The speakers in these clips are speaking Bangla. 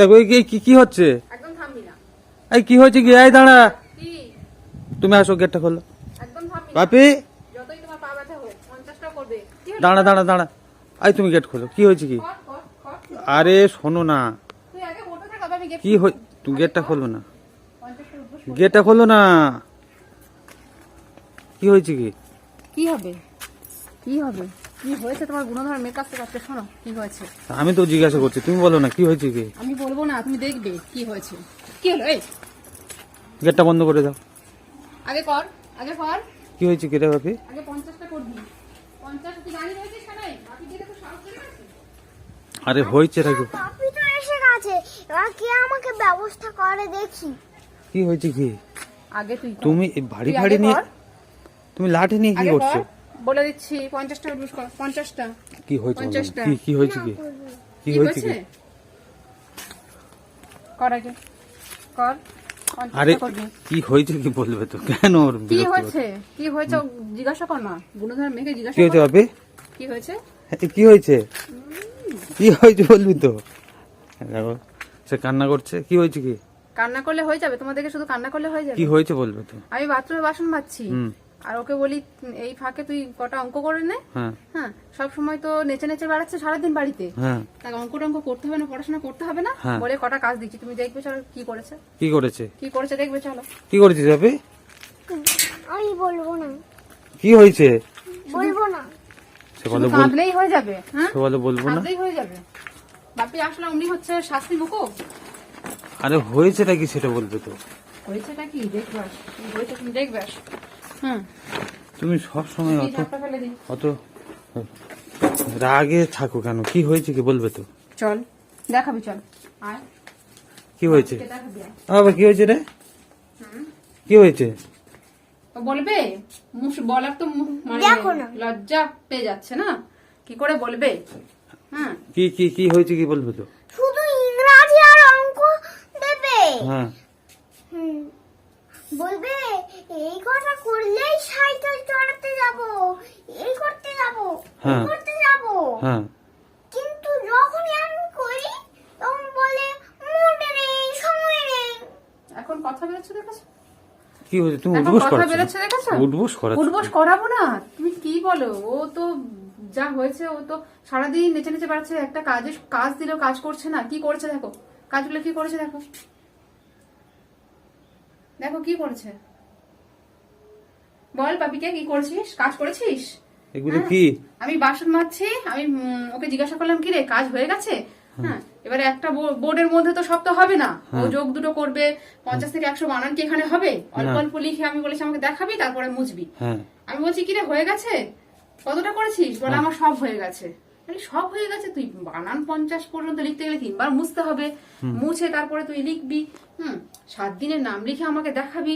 দেখো কি- কি হচ্ছে? একদম থামবি না। এই কি হয়েছে কি? এই দাঁড়া। তুমি আসো গেটটা খোলো। একদম থামবি পাপি যতই তোমার পা ব্যথা হোক পঞ্চাশটা করবে। দাঁড়া দাঁড়া দাঁড়া। এই তুমি গেট খোলো। কি হয়েছে কি? কর, কর, কর। আরে শোনো না। তুই আগে বলতে থাক, আমি গেট কি হই তুমি গেটটা খোলো না। গেটটা খোলো না। কি হয়েছে কি? কি হবে? কি হবে? কি হয়েছে তোমার গুণধর মেয়ের কাছ থেকে আজকে শোনো কি হয়েছে? আমি তো জিজ্ঞাসা করছি তুমি বলো না কি হয়েছে কি? আমি বলব না তুমি দেখবে কি হয়েছে। কি হলো এই? গেটটা বন্ধ করে দাও। আগে কর আগে কর। কি হয়েছে কি রে বাপি? আগে করবি। পঞ্চাশ তুই দাঁড়িয়ে রয়েছিস কেন বাকি দিকে তো সাহস আরে হয়েছে নাকি পাপি তো এসে গেছে। এবার কে আমাকে ব্যবস্থা করে দেখি। কি হয়েছে কি? আগে তুই তুমি আগে নিয়ে তুমি লাঠি নিয়ে কি আগে করছ? কর। বলে দিচ্ছি পঞ্চাশটা কর পঞ্চাশটা। কি হয়েছে? পঞ্চাশটা। কি কি হয়েছে কি? কি হয়েছে কি? কর আগে। কর আরে কি হয়েছে কি বলবে তো? কেন ওর কি হয়েছে? কি হয়েছে? জিজ্ঞাসা কর না। গুণধর মেয়েকে জিজ্ঞাসা কি হয়েছে বাপি কি হয়েছে? কি হয়েছে? কি হয়েছে বলবি তো? দেখো সে কান্না করছে। কি হয়েছে কি? কান্না করলে হয়ে যাবে। তোমাদেরকে শুধু কান্না করলে হয়ে যাবে? কি হয়েছে বলবে তো? আমি বাথরুমে বাসন মাজছি। আর ওকে বলি এই ফাঁকে তুই কটা অঙ্ক করে নে। হ্যাঁ। হ্যাঁ সব সময় তো নেচে নেচে বেড়াচ্ছে সারাদিন বাড়িতে। হ্যাঁ। তাকে অঙ্ক টঙ্ক করতে হবে না পড়াশোনা করতে হবে না হ্যাঁ। বলে কটা কাজ দিচ্ছি। তুমি দেখবে চলো কি করেছে। কি করেছে? কি করেছে দেখবে চলো। কি করেছিস বাপি আমি বলব না। কি হয়েছে? বলব না। হয়ে যাবে হ্যাঁ? সে বলব না। হয়ে যাবে। বাপি আসলে উনি হচ্ছে শাস্তি মুখো আরে হয়েছেটা কি সেটা বলবে তো। হয়েছেটা কি? দেখবে। হয়েছে তুমি দেখবে তুমি সব সময় অত অত রাগে থাকো কেন? কি হয়েছে কি বলবে তো? চল দেখাবি চল। আয় কি হয়েছে? কে দেখাবি কি হয়েছে রে? কি হয়েছে? বলবে? মুখ বলার তো মানে লজ্জা পেয়ে যাচ্ছে না? কি করে বলবে? হ্যাঁ কি কি কি হয়েছে কি বলবে তো? শুধু ইংরাজি আর অঙ্ক দেবে। হ্যাঁ। হুম। বলবে এই কথা করলেই সাইকেল চড়াতে যাব। এই করতে যাব হ্যাঁ। করতে যাব। হ্যাঁ। কিন্তু যখনই আমি করি তখন বলে মুড নেই সময় নেই। এখন কথা বেরোচ্ছে দেখেছ? কি হয়েছে? তুমি এখন উঠবোস কথা করাচ্ছ? বেরোচ্ছে দেখেছ? উঠবোস করাচ্ছ? উঠবোস করাবো না। তুমি কি বলো? ও তো যা হয়েছে ও তো সারাদিন নেচে নেচে বেড়াচ্ছে একটা কাজে কাজ দিলেও কাজ করছে না। কি করেছে দেখো? কাজগুলো কি করেছে দেখো? দেখো কি করেছে? বল পাপিকে কি করেছিস? কাজ করেছিস? এগুলো কি? আমি বাসন মাজছি আমি ওকে জিজ্ঞাসা করলাম কি রে কাজ হয়ে গেছে? হ্যাঁ। এবারে একটা বোর্ডের মধ্যে তো সব তো হবে না। ও যোগ দুটো করবে পঞ্চাশ থেকে একশো বানান কি এখানে হবে? অল্প অল্প লিখে আমি বলেছি আমাকে দেখাবি তারপরে মুছবি। হ্যাঁ। আমি বলছি কি রে হয়ে গেছে? কতটা করেছিস? বলে আমার সব হয়ে গেছে। বলি, সব হয়ে গেছে তুই বানান পঞ্চাশ পর্যন্ত লিখতে গেলে তিনবার মুছতে হবে। মুছে তারপরে তুই লিখবি। হুম সাত দিনের নাম লিখে আমাকে দেখাবি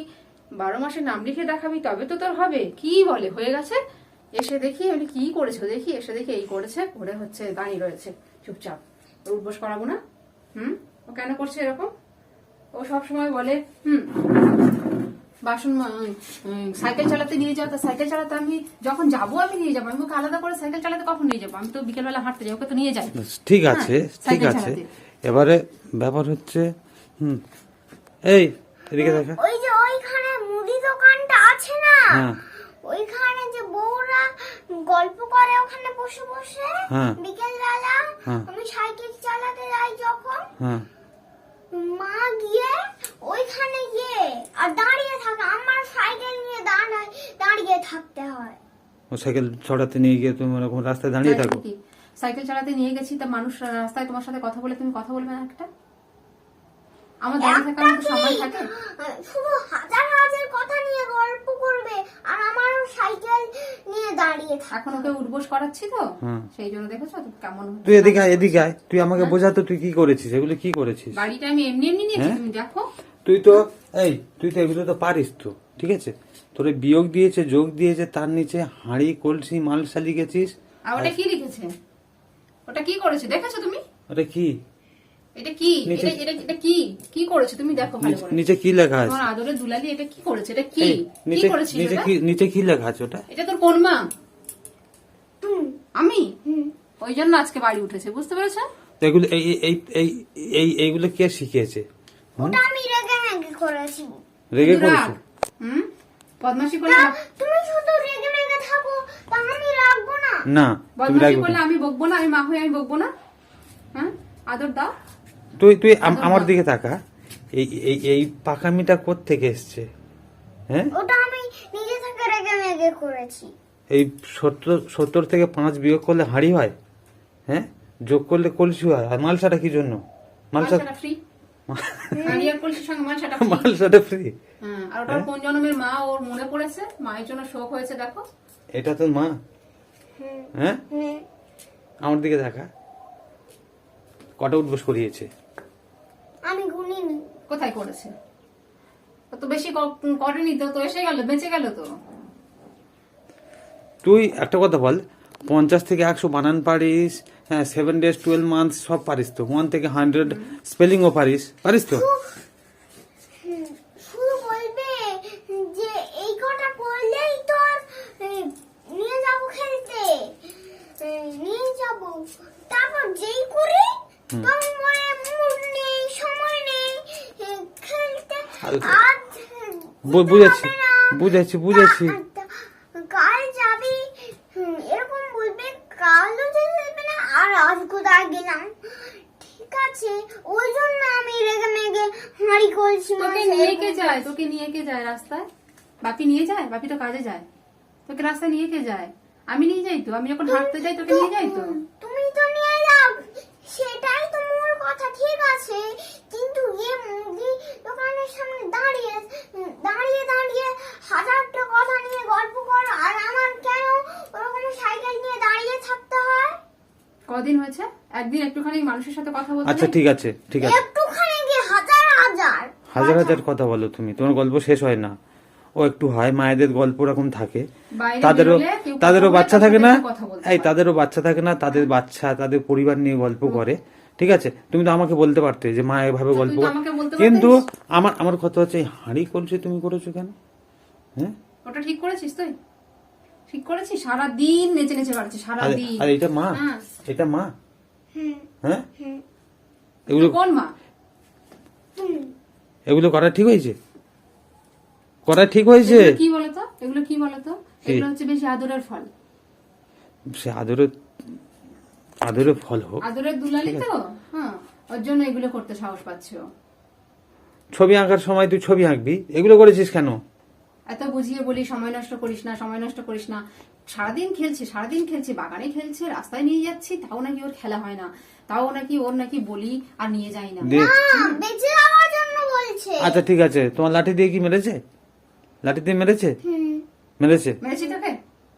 বারো মাসের নাম লিখে দেখাবি তবে তো তোর হবে। কি বলে? হয়ে গেছে? এসে দেখি আমি কি করেছ দেখি এসে দেখি এই করেছে করে হচ্ছে দাঁড়িয়ে রয়েছে। চুপচাপ। ওর করাবো না? হুম? ও কেন করছে এরকম? ও সব সময় বলে হুম বাসন সাইকেল চালাতে নিয়ে যাও তা সাইকেল চালাতে আমি যখন যাব আমি নিয়ে যাব। আমি ওকে আলাদা করে সাইকেল চালাতে কখন নিয়ে যাব? আমি তো বিকেলবেলা হাঁটতে যাই ওকে তো নিয়ে যাই। ঠিক আছে হ্যাঁ, ঠিক সাইকেল আছে এবারে ব্যাপার হচ্ছে হুম এই এদিকে দেখা। ওই যে ওইখানে মুদি দোকানটা আছে না? হ্যাঁ। ওইখানে যে বউরা গল্প করে ওখানে বসে বসে হ্যাঁ। বিকেল বেলা হ্যাঁ। আমি সাইকেল চালাতে যাই যখন। হ্যাঁ। মা গিয়ে আর দাঁড়িয়ে থাকে আমার সাইকেল নিয়ে দাঁড়ায় দাঁড়িয়ে থাকতে হয় ও সাইকেল ছড়াতে নিয়ে গিয়ে তুমি ওরকম রাস্তায় দাঁড়িয়ে থাকো। সাইকেল চালাতে নিয়ে গেছি তা মানুষ রাস্তায় তোমার সাথে কথা বলে তুমি কথা বলবে না একটা? আমার দাঁড়িয়ে থাকার মতো সময় থাকে? শুধু হাজার হাজার কথা নিয়ে গল্প করবে আর আমার সাইকেল নিয়ে দাঁড়িয়ে থাকে এখন ওকে উঠবোস করাচ্ছি তো? হুম। সেই জন্য দেখেছ তো কেমন হচ্ছে? তুই এদিকে আয় এদিকে আয়। তুই আমাকে বোঝাতো তুই কি করেছিস এগুলো কি করেছিস? বাড়িটা আমি এমনি এমনি নিয়েছি হ্যাঁ? তুমি দেখো। তুই তো এই তুই তো এগুলো তো পারিস তো ঠিক আছে? তোরে বিয়োগ দিয়েছে যোগ দিয়েছে তার নিচে হাঁড়ি কলসি মাল সালি গেছিস? আর ওটা কি লিখেছে? ওটা কি করেছে? দেখেছ তুমি? ওটা কি? এটা কি? এটা এটা এটা কি? কি করেছে তুমি? দেখো ভালো নিচে- করে। নিচে কি লেখা আছে? তোমার আদরের দুলালি এটা কি করেছে? এটা কি? কি নিচে করেছিস নিচে কি নিচে কি লেখা আছে ওটা? এটা তোর কোন মা? আমি? হুম। ওই জন্য আজকে বাড়ি উঠেছে বুঝতে পেরেছ? তো এগুলো এই এই- এই এই এই এইগুলো কে শিখিয়েছে? ওটা আমি রেগে করেছি। রেগে কিন্তু রাগ। করেছে? হুম? বদমাশি করলে তুমি শুধু রেগে মেগে থাকো তা আমি রাখব না। না তুমি বদমাশি করলে আমি বকবো না আমি মা হয়ে আমি বকবো না? হ্যাঁ? আদর দাও। তুই তুই আমার দিকে তাকা। এই এই এই পাকামিটা থেকে এসছে? হ্যাঁ? ওটা আমি নিজে থেকে রেগে মেগে করেছি। এই সত্তর সত্তর থেকে পাঁচ বিয়োগ করলে হাঁড়ি হয়? হ্যাঁ? যোগ করলে কলসি হয়। আর মালসাটা কি জন্য? মালসা ফ্রি মালসাটা ফ্রি। হ্যাঁ আর ওটার কোন জন্মের মা ওর মনে পড়েছে? মায়ের জন্য শোক হয়েছে দেখো। এটা তো মা? হ্যাঁ? আমার দিকে দেখা। কটা উদ্বোস করিয়েছে? আমি গুনিনি কোথায় করেছে? তো বেশি করেনি তো তো এসে গেল বেঁচে গেল তো। তুই একটা কথা বল পঞ্চাশ থেকে একশো বানান পারিস হ্যাঁ সেভেন ডেজ টুয়েলভ মান্থ সব পারিস তো। ওয়ান থেকে হান্ড্রেড স্পেলিংও পারিস। পারিস তো? হুম, শুধু বলবে যে এই কটা করলেই তোর এ, নিয়ে যাব খেলতে এ, নিয়ে যাব তারপর যেই করি তখন বলে মুড নেই সময় নেই এ, খেলতে হালকা। আজ বু- যেতে বুঝেছি, হবে না। বুঝেছি, বুঝেছি। কা- কাল যাবি হুম, এরকম বলবে কালও যেতে হবে না আর আজ কোথায় গেলাম ঠিক আছে ওই জন্য আমি রেগে মেগে হাঁড়ি করছি তোকে নিয়ে কে যায়? তোকে নিয়ে কে যায় রাস্তায়? বাপি নিয়ে যায়? বাপি তো কাজে যায়। তোকে রাস্তায় নিয়ে কে যায়? আমি নিয়ে যাই তো। আমি যখন হাঁটতে যাই তোকে নিয়ে যাই তো? তুমি তো নিয়ে যাও। সেটাই তো মূল কথা ঠিক আছে। কিন্তু এ মুদি দোকানের সামনে দাঁড়িয়ে দাঁড়িয়ে দাঁড়িয়ে হাজারটা কথা নিয়ে গল্প করো। আর আমার কেন ওরকম সাইকেল নিয়ে দাঁড়িয়ে থাকতে হয়? কদিন হয়েছে? একদিন একটুখানি মানুষের সাথে কথা বলতে আচ্ছা ঠিক আছে ঠিক আছে। হাজার হাজার হাজার কথা বলো তুমি তোমার গল্প শেষ হয় না। ও একটু হয় মায়েদের গল্প ওরকম থাকে। তাদেরও তাদেরও বাচ্চা থাকে না। এই তাদেরও বাচ্চা থাকে না তাদের বাচ্চা তাদের পরিবার নিয়ে গল্প করে ঠিক আছে? তুমি তো আমাকে বলতে পারতে যে মা এভাবে গল্প করে। কিন্তু আমার আমার কথা হচ্ছে এই হাঁড়ি কলসি তুমি করেছ কেন? হ্যাঁ? ওটা ঠিক করেছিস তুই? ঠিক করেছিস? সারা দিন নেচে নেচে বেড়াচ্ছিস সারা আর দিন আর এটা মা? হ্যাঁ। এটা মা? হুম হ্যাঁ? এগুলো কোন মা? হুম। এগুলো করা ঠিক হয়েছে? করা ঠিক হয়েছে? কি বলতো? এগুলো কি বলতো? এগুলো হচ্ছে বেশি আদরের ফল। সে আদরে আদরে ফল হোক। আদরের দুলালি তো? হ্যাঁ ওর জন্য এগুলো করতে সাহস পাচ্ছ। ছবি আঁকার সময় তুই ছবি আঁকবি? এগুলো করেছিস কেন? এত বুঝিয়ে বলি সময় নষ্ট করিস না সময় নষ্ট করিস না। সারাদিন খেলছে সারাদিন খেলছে বাগানে খেলছে রাস্তায় নিয়ে যাচ্ছি তাও নাকি ওর খেলা হয় না। তাও নাকি ওর নাকি বলি আর নিয়ে যাই না দে না বেঁচে যাওয়ার জন্য বলছে আচ্ছা ঠিক আছে। তোমার লাঠি দিয়ে কি মেরেছে? লাঠি দিয়ে মেরেছে? মেরেছে? মেরেছি তোকে?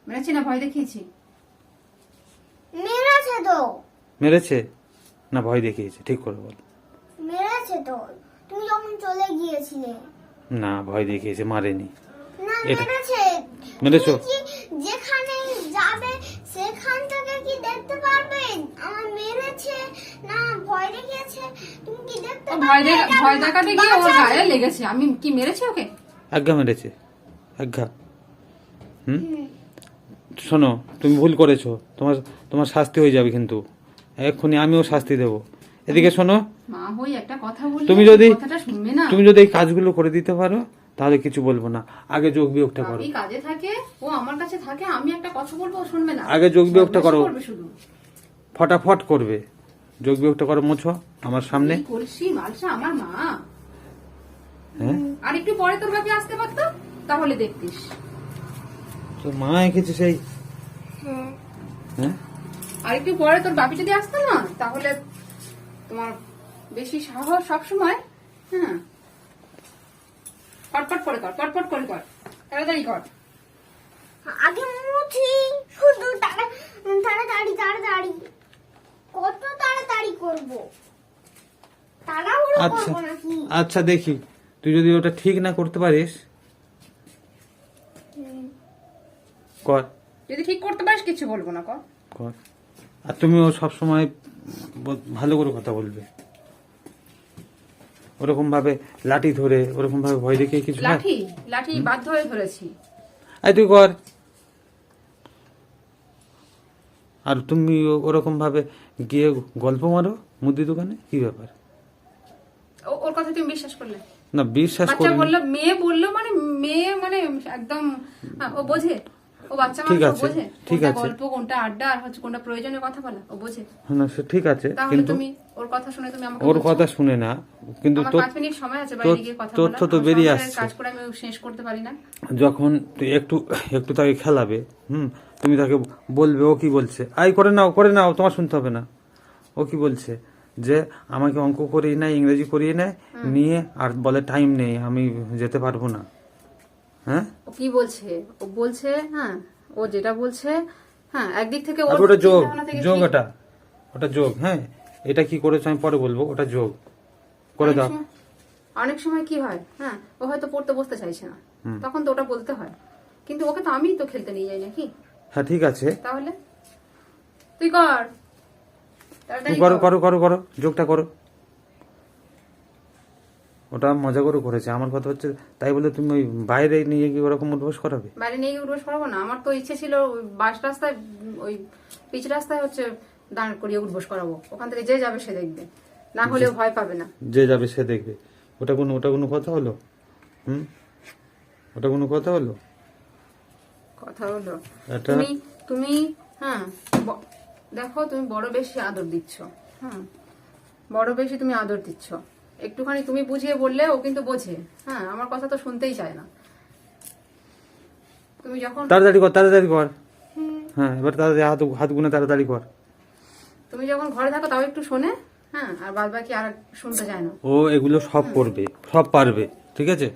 মেরেছি না? ভয় দেখিয়েছি? মেরেছে তো। মেরেছে? না ভয় দেখিয়েছে। ঠিক করে বল। মেরেছে তো। তুমি যখন চলে গিয়েছিলে। না ভয় দেখিয়েছে মারেনি। মেরেছে। মেরেছো? যেখানে যাবে সেখান থেকে কি দেখতে পারবে আমার মেরেছে না ভয় দেখিয়েছে। তুমি কি দেখতে ভয় দেখা ভয় দেখাতে গিয়ে ওর গায়ে লেগেছে। আমি কি মেরেছি ওকে? আজ্ঞা মেরেছে। আজ্ঞা। হুম? শোনো তুমি ভুল করেছ। তোমার তোমার শাস্তি হয়ে যাবে কিন্তু। এক্ষুনি আমিও শাস্তি দেব। এদিকে শোনো। মা হই একটা কথা বলি তুমি যদি শুনবে না। তুমি যদি এই কাজগুলো করে দিতে পারো তাহলে কিছু বলব না। আগে যোগ বিয়োগটা করো। কাজে থাকে ও আমার কাছে থাকে আমি একটা কথা বলব শুনবে না। আগে যোগ বিয়োগটা করো। শুধু। ফটাফট করবে। যোগ বিয়োগটা করো মুছো আমার সামনে। কলসি মালসা আমার মা। হ্যাঁ? আর একটু পরে তোর বাপি আসতে পারতো? তাহলে দেখতিস। তো মা এঁকেছে সেই। হ্যাঁ হ্যাঁ? আর একটু পরে তোর বাপি যদি আসতো না তাহলে তোমার বেশি সাহস সবসময়। হ্যাঁ। কটপট করে কর কটপট করে কর। তাড়াতাড়ি কর। আগে মুছি শুধু তাড়া- তাড়াতাড়ি তাড়াতাড়ি। কত তাড়াতাড়ি করব? তাড়াহুড়ো আচ্ছা করব নাকি? আচ্ছা দেখি। তুই যদি ওটা ঠিক না করতে পারিস। কর। যদি ঠিক করতে পারিস কিছু বলব না কর। কর। আর তুমিও সবসময় ব- ভালো করে কথা বলবে। ওরকম ভাবে লাঠি ধরে ওরকম ভাবে ভয় দেখিয়ে কিছু লাঠি লাঠি বাধ্য হয়ে ধরেছি। এই তুই কর। আর তুমি ওরকম ভাবে গিয়ে গল্প মারো মুদি দোকানে? কি ব্যাপার? ওর কথা তুমি বিশ্বাস করলে? না বিশ্বাস বাচ্চা করি বলল মেয়ে বলল মানে মেয়ে মানে একদম ও বোঝে। ও বাচ্চা মানুষ বোঝে। ঠিক আছে। গল্প কোনটা আড্ডা আর হচ্ছে কোনটা প্রয়োজনীয় কথা বলা ও বোঝে। না সে ঠিক আছে কিন্তু তুমি ওর কথা শুনে তুমি আমাকে ওর কথা শুনে না কিন্তু মিনিট সময় আছে তোর- বাইরে গিয়ে কথা তথ্য তো বেরিয়ে আসছে। কাজ করে আমি শেষ করতে পারি না। যখন তুই একটু একটু তাকে খেলাবে হুম তুমি তাকে বলবে ও কি বলছে? আই করে নাও করে নাও তোমার শুনতে হবে না। ও কি বলছে? যে আমাকে অঙ্ক করিয়ে নেয় ইংরেজি করিয়ে নেয় নিয়ে আর বলে টাইম নেই আমি যেতে পারব না। হ্যাঁ? ও কি বলছে? ও বলছে হ্যাঁ ও যেটা বলছে হ্যাঁ একদিক থেকে ওটা যোগ যোগ ওটা। ওটা যোগ হ্যাঁ? এটা কি করেছ আমি পরে বলব ওটা যোগ। করে দাও। অনেক সময় কি হয় হ্যাঁ ও হয়তো পড়তে বসতে চাইছে না। তখন তো ওটা বলতে হয়। কিন্তু ওকে তো আমি তো খেলতে নিয়ে যাই নাকি? হ্যাঁ ঠিক আছে। তাহলে? তুই কর। করো করো। করো করো যোগটা করো। ওটা মজা করে করেছে। আমার কথা হচ্ছে তাই বলে তুমি ওই বাইরে নিয়ে গিয়ে ওরকম উদ্বোস করাবে? বাইরে নিয়ে গিয়ে উঠবস করাবো না। আমার তো ইচ্ছে ছিল ওই বাস রাস্তায় ওই পিচ রাস্তায় হচ্ছে দাঁড় করিয়ে উঠবস করাবো। ওখান থেকে যে যাবে সে দেখবে। না হলেও ভয় পাবে না। যে যাবে সে দেখবে। ওটা কোনো ওটা কোনো কথা হলো? হুম? ওটা কোনো কথা হলো? কথা হলো। তুমি তুমি হ্যাঁ দেখো তুমি বড় বেশি আদর দিচ্ছ হ্যাঁ। বড় বেশি তুমি আদর দিচ্ছ। একটুখানি তুমি বুঝিয়ে বললে ও কিন্তু বোঝে হ্যাঁ আমার কথা তো শুনতেই চায় না। তুমি যখন তাড়াতাড়ি কর তাড়াতাড়ি কর। হ্যাঁ এবার তাড়াতাড়ি হাত হাত গুনে তাড়াতাড়ি কর। তুমি যখন ঘরে থাকো তাও একটু শোনে হ্যাঁ আর বাদ বাকি আর শুনতে চায় না। ও এগুলো সব করবে সব পারবে ঠিক আছে?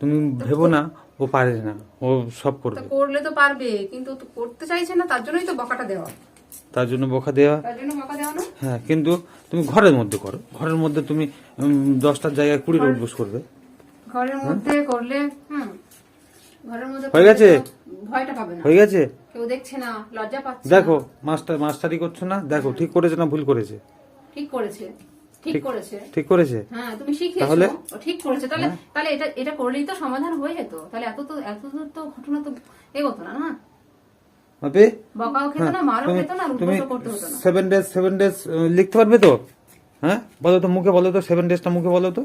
তুমি ভেবো না ও পারে না ও সব করবে। করলে তো পারবে কিন্তু করতে চাইছে না তার জন্যই তো বকাটা দেওয়া। তার জন্য বোকা দেওয়া? তার জন্য বকা দেওয়া না? হ্যাঁ কিন্তু তুমি ঘরের মধ্যে করো। ঘরের মধ্যে তুমি দশটার জায়গায় কুড়িটা উঠবোস করবে। ঘরের মধ্যে করলে হুম ঘরের মধ্যে হয়ে গেছে? ভয়টা পাবে না। হয়ে গেছে? কেউ দেখছে না লজ্জা পাচ্ছে দেখো মাস্টার মাস্টারি করছ না? দেখো ঠিক করেছে না ভুল করেছে? ঠিক করেছে। ঠিক করেছে। ঠিক করেছে? হ্যাঁ তুমি তাহলে? হ্যাঁ। ঠিক করেছে। তাহলে তাহলে এটা এটা করলেই তো সমাধান হয়ে যেত। তাহলে এত তো এত দূর তো ঘটনা তো এগোতো না না? বাপি বকাও খেত না মারও তুমি না আর করতে হতো না। সেভেন ডেজ সেভেন ডেজ লিখতে পারবে তো? হ্যাঁ? বলো তো মুখে বলো তো সেভেন ডেজটা মুখে বলো তো।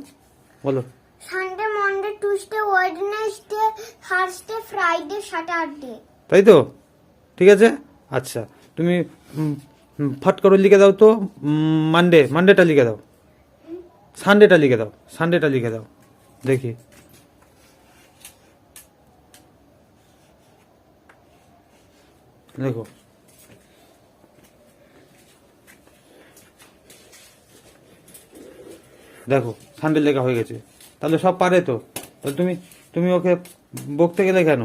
বলো। Sunday Monday Tuesday Wednesday Thursday Friday Saturday তাই তো? ঠিক আছে? আচ্ছা। তুমি ফট করে লিখে দাও তো মানডে মানডেটা লিখে দাও। সানডেটা লিখে দাও সানডেটা লিখে দাও, দেখি। দেখো। দেখো সানডে লেখা হয়ে গেছে। তাহলে সব পারে তো তুমি তুমি ওকে বকতে গেলে কেন?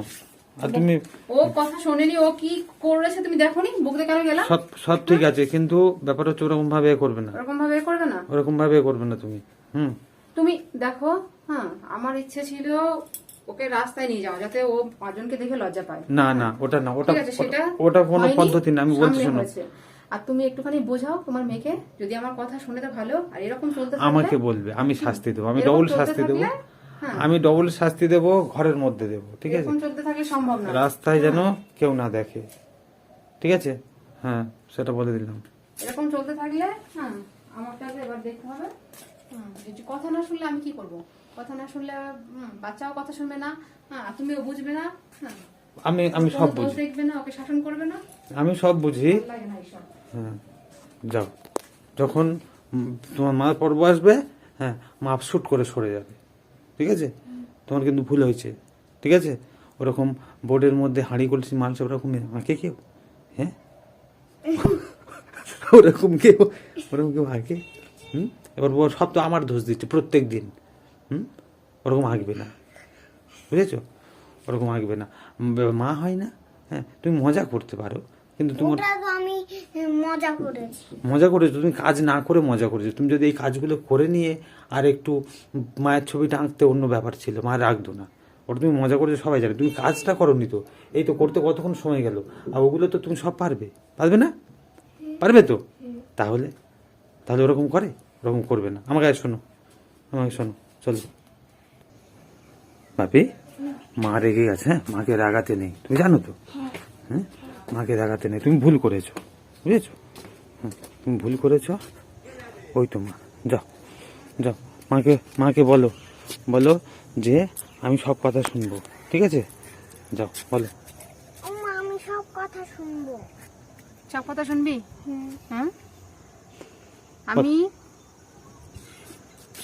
আর তুমি ও কথা শোনেনি ও কি করেছে তুমি দেখোনি? বুকতে কেন গেলা সব সব ঠিক আছে কিন্তু ব্যাপারটা হচ্ছে ওরকম ভাবে করবে না। ওরকম ভাবে করবে না? ওরকম ভাবে করবে না তুমি হুম। তুমি দেখো হ্যাঁ আমার ইচ্ছে ছিল ওকে রাস্তায় নিয়ে যাওয়া যাতে ও পাঁচজনকে দেখে লজ্জা পায়। না না ওটা না ওটা ঠিক আছে সেটা ওটা- কোনো হয়নি, পদ্ধতি না আমি বলছি সামনে শোনো। হয়েছে। আর তুমি একটুখানি বোঝাও তোমার মেয়েকে যদি আমার কথা শুনে তো ভালো আর এরকম চলতে থাকলে- আমাকে বলবে আমি শাস্তি দেবো আমি এরকম ডবল চলতে শাস্তি দেবো। থাকলে। আমি ডবল শাস্তি দেবো ঘরের মধ্যে দেবো ঠিক আছে? চলতে থাকলে সম্ভব রাস্তায় যেন কেউ না দেখে ঠিক আছে? হ্যাঁ সেটা বলে দিলাম। এরকম চলতে থাকলে হ্যাঁ আমাকে আগে এবার দেখতে হবে। যদি কথা না শুনলে আমি কি করব? কথা না শুনলে বাচ্চাও কথা শুনবে না হ্যাঁ তুমিও বুঝবে না হ্যাঁ। আমি আমি সব বুঝি। দেখবে না ওকে শাসন করবে না। আমি সব বুঝি। ভালো লাগে না এইসব। হ্যাঁ যাও। যখন তোমার মার পর্ব আসবে হ্যাঁ মা শুট করে সরে যাবে। ঠিক আছে? তোমার কিন্তু ভুল হয়েছে। ঠিক আছে? ওরকম বোর্ডের মধ্যে হাঁড়ি কলসি মালছে ওরকম আঁকে কেউ? হ্যাঁ? ওরকম কেউ? ওরকম কেউ আঁকে হুম? এবার সব তো আমার দোষ দিচ্ছে প্রত্যেক দিন। হুম? ওরকম আঁকবে না। বুঝেছ? ওরকম আঁকবে না। মা হয় না? হ্যাঁ তুমি মজা করতে পারো। কিন্তু তোমার ওটা তো আমি মজা করেছি। মজা করেছ তুমি কাজ না করে মজা করেছ। তুমি যদি এই কাজগুলো করে নিয়ে আর একটু মায়ের ছবিটা আঁকতে অন্য ব্যাপার ছিল মা রাখতো না। ওটা তুমি মজা করেছ সবাই জানে। তুমি কাজটা করোনি তো এই তো করতে কতক্ষণ সময় গেল? আর ওগুলো তো তুমি সব পারবে। পারবে না? পারবে তো? তাহলে তাহলে ওরকম করে ওরকম করবে না। আমাকে শোনো আমাকে শোনো চলো। বাপি মা রেগে গেছে হ্যাঁ? মাকে রাগাতে নেই। তুমি জানো তো? হ্যাঁ? মাকে দেখাতে নেই। তুমি ভুল করেছ বুঝেছ? হুম, তুমি ভুল করেছ। ওই তো মা যাও যাও। মাকে মাকে বলো বলো যে আমি সব কথা শুনব ঠিক আছে? যাও বলো। মা আমি সব কথা শুনব। সব কথা শুনবি? হুম। হ্যাঁ আমি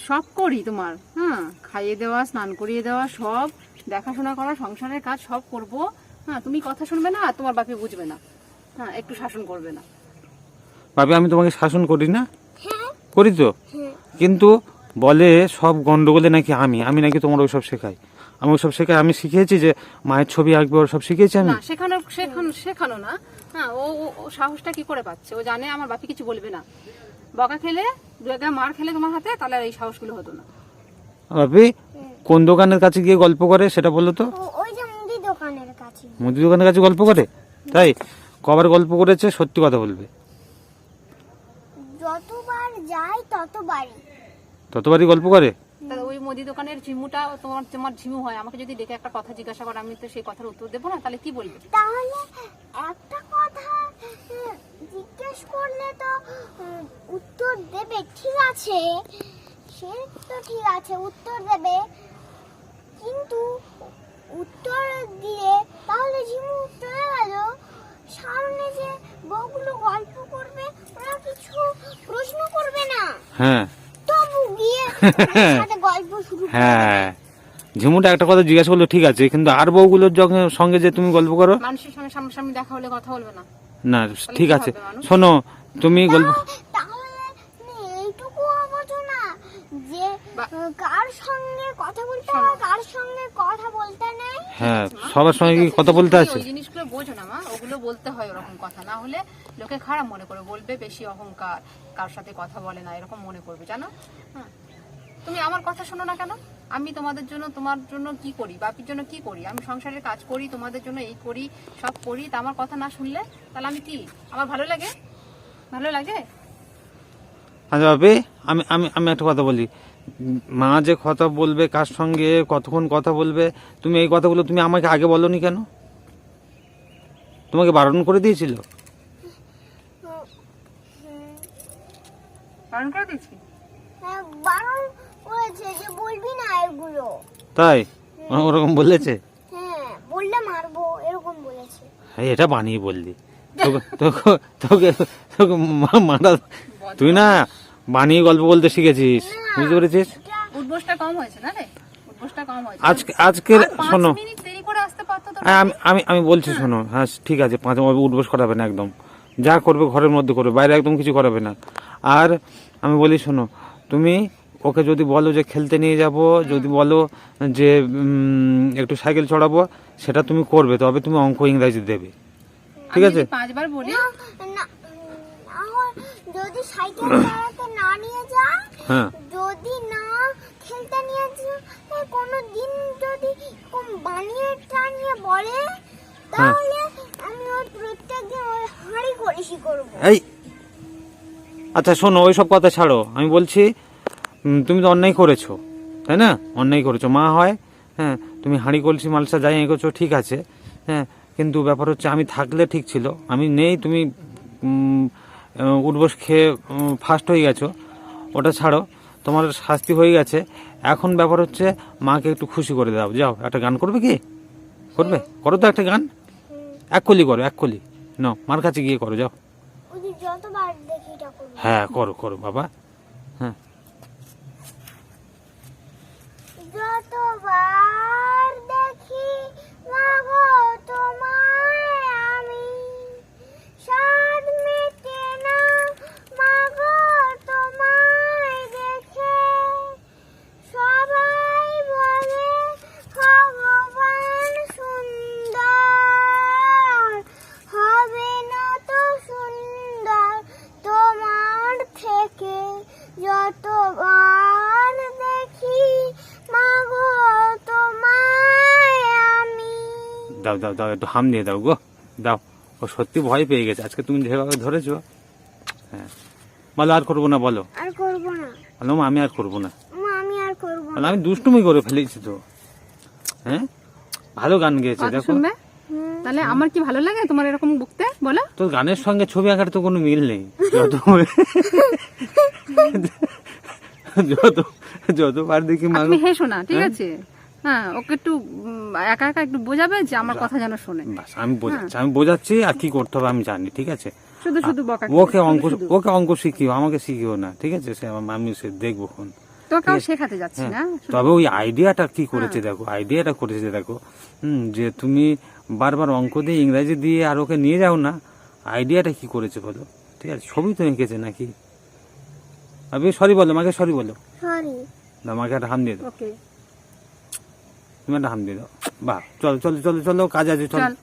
সব করি তোমার হ্যাঁ? খাইয়ে দেওয়া স্নান করিয়ে দেওয়া সব দেখাশোনা করা সংসারের কাজ সব করব। হ্যাঁ তুমি কথা শুনবে না আর তোমার বাপে বুঝবে না। হ্যাঁ একটু শাসন করবে না। ভাবি আমি তোমাকে শাসন করি না? হ্যাঁ। করি তো? হ্যাঁ। কিন্তু বলে সব গন্ডগোলে নাকি আমি? আমি নাকি তোমার ওইসব শেখাই। আমি ওইসব শেখাই আমি শিখিয়েছি যে মায়ের ছবি আঁকবে ওর সব শিখিয়েছি আমি? না শেখানো শেখানো শেখানো না। হ্যাঁ ও ও- ও সাহসটা কি করে পাচ্ছে? ও জানে আমার বাপি কিছু বলবে না। বকা খেলে দু একটা মার খেলে তোমার হাতে তাহলে আর এই সাহসগুলো হতো না। ভাবি কোন দোকানের কাছে গিয়ে গল্প করে সেটা বলো তো। ওই যে মুদি দোকানের মুদি দোকানের কাছে গল্প করে? তাই? কবার গল্প করেছে সত্যি কথা বলবে। যতবার যাই ততবারই। ততবারই গল্প করে? ওই মুদি দোকানের ঝিমুটা তোমার তোমার ঝিমু হয়। আমাকে যদি ডেকে একটা কথা জিজ্ঞাসা করে আমি তো সেই কথার উত্তর দেবো না তাহলে কি বলবে? তাহলে একটা কথা জিজ্ঞেস করলে তো উত্তর দেবে ঠিক আছে? সে তো ঠিক আছে উত্তর দেবে। কিন্তু উত্তর দিয়ে তাহলে ঝিমু চলে গেল। সামনে যে বউগুলো গল্প করবে ওরা কিছু প্রশ্ন করবে না। হ্যাঁ। তবু গিয়ে সাথে গল্প শুরু করবে হ্যাঁ। ঝিমুটা একটা কথা জিজ্ঞাসা করল ঠিক আছে কিন্তু আর বউগুলোর যখন- সঙ্গে যে তুমি গল্প করো? মানুষের সঙ্গে সামনাসামনি দেখা হলে কথা বলবে না। না ঠিক আছে। শোনো তুমি গল্প তাহলে তুমি এইটুকু বোঝো না যে বা- আহ, কার সঙ্গে কথা বলতে হয়? কার সঙ্গে কথা বলতে নেই? হ্যাঁ সবার সঙ্গে কি কথা বলতে আছে। জিনিসগুলো বোঝো না মা। ওগুলো বলতে হয় ওরকম কথা। না হলে লোকে খারাপ মনে করে বলবে বেশি অহংকার কার সাথে কথা বলে না এরকম মনে করবে জানো? হ্যাঁ তুমি আমার কথা শোনো না কেন? আমি তোমাদের জন্য তোমার জন্য কি করি? বাপির জন্য কি করি? আমি সংসারের কাজ করি তোমাদের জন্য এই করি সব করি তা আমার কথা না শুনলে তাহলে আমি কি? আমার ভালো লাগে? ভালো লাগে? আচ্ছা ভাবি আমি আমি আমি একটা কথা বলি। মা যে কথা বলবে কার সঙ্গে কতক্ষণ কথা বলবে তুমি এই কথাগুলো তুমি আমাকে আগে বলনি কেন? তোমাকে বারণ করে দিয়েছিল? হ্যাঁ, বারণ করেছে যে বলবি না এগুলো। তাই? ওরকম বলেছে? হ্যাঁ বললে মারবো এরকম বলেছে। হ্যাঁ এটা বানিয়ে বললি। তোকে তোকে তোকে তোকে মা- মারা তুই না বানিয়ে গল্প বলতে শিখেছিস বুঝতে পেরেছিস? উদ্বোসটা কম হয়েছে না রে? উদ্বোসটা কম হয়েছে। আজকে আজকের শোনো। মিনিট দেরি করে আসতে পারতো তো হ্যাঁ, আমি আমি আমি বলছি শোনো। হ্যাঁ ঠিক আছে পাঁচ উঠবোস করাবে না একদম। যা করবে ঘরের মধ্যে করবে বাইরে একদম কিছু করাবে না। আর আমি বলি শোনো তুমি ওকে যদি বলো যে খেলতে নিয়ে যাব যদি বলো যে একটু সাইকেল চড়াবো সেটা তুমি করবে তবে তুমি অঙ্ক ইংরাজি দেবে। ঠিক আছে? পাঁচবার বলি? যদি সাইকেল চালাতে না নিয়ে যায় হ্যাঁ। যদি না খেলতে নিয়ে যায় কোনো দিন যদি কোন বানিয়ে টানিয়ে বলে তাহলে আমি ওর ওই হাঁড়ি করব। এই আচ্ছা শোনো ওই সব কথা ছাড়ো। আমি বলছি তুমি তো অন্যায় করেছ তাই না? অন্যায় করেছ। মা হয় হ্যাঁ তুমি হাঁড়ি কলসি মালসা যাই এগোছো ঠিক আছে। হ্যাঁ কিন্তু ব্যাপার হচ্ছে আমি থাকলে ঠিক ছিল। আমি নেই তুমি উঠবোস খেয়ে ফার্স্ট হয়ে গেছো। ওটা ছাড়ো। তোমার শাস্তি হয়ে গেছে। এখন ব্যাপার হচ্ছে মাকে একটু খুশি করে দাও। যাও একটা গান করবে কি? করবে? করো তো একটা গান। এক কলি করো এক কলি। ন মার কাছে গিয়ে করো যাও। হ্যাঁ করো করো বাবা। হ্যাঁ। যতবার দেখি মাগো তোমায় আমি দাও একটু হাম নিয়ে দাও গো। দাও ও সত্যি ভয় পেয়ে গেছে। আজকে তুমি যেভাবে ধরেছো হ্যাঁ। বলো আর করব না বলো। আর করব না। বলো আমি আর করব না। আমি আর করব না। আমি দুষ্টুমি করে ফেলেছি তো। হ্যাঁ? ভালো গান গেয়েছে দেখো। তাহলে আমার কি ভালো লাগে তোমার এরকম বকতে? বলো। তোর গানের সঙ্গে ছবি আঁকার তো কোনো মিল নেই। যত যত যতবার দেখি মানুষ হেসো না ঠিক আছে? হ্যাঁ ওকে একটু একা একা একটু বোঝাবে যে আমার কথা যেন শোনে। বাস আমি বোঝাচ্ছি আমি বোঝাচ্ছি আর কি করতে হবে আমি জানি ঠিক আছে? শুধু শুধু বকা ওকে অঙ্ক ওকে অঙ্ক শিখিও আমাকে শিখিও না ঠিক আছে? সে আমার- আমি সে দেখব ফোন তোকেও শেখাতে যাচ্ছি না? তবে ওই আইডিয়াটা কি করেছে দেখো আইডিয়াটা করেছে দেখো হুম যে তুমি বারবার অঙ্ক দিয়ে ইংরাজি দিয়ে আর ওকে নিয়ে যাও না আইডিয়াটা কি করেছে বলো? ঠিক আছে? ছবি তো এঁকেছে নাকি? আমি সরি বলো আমাকে সরি বলো। সরি। না, আমাকে একটা হাম দিয়ে দাও। ওকে। তুমি একটা হাম দিয়ে দাও। বাহ চলো চলো চলো চলো কাজ আছে চলো।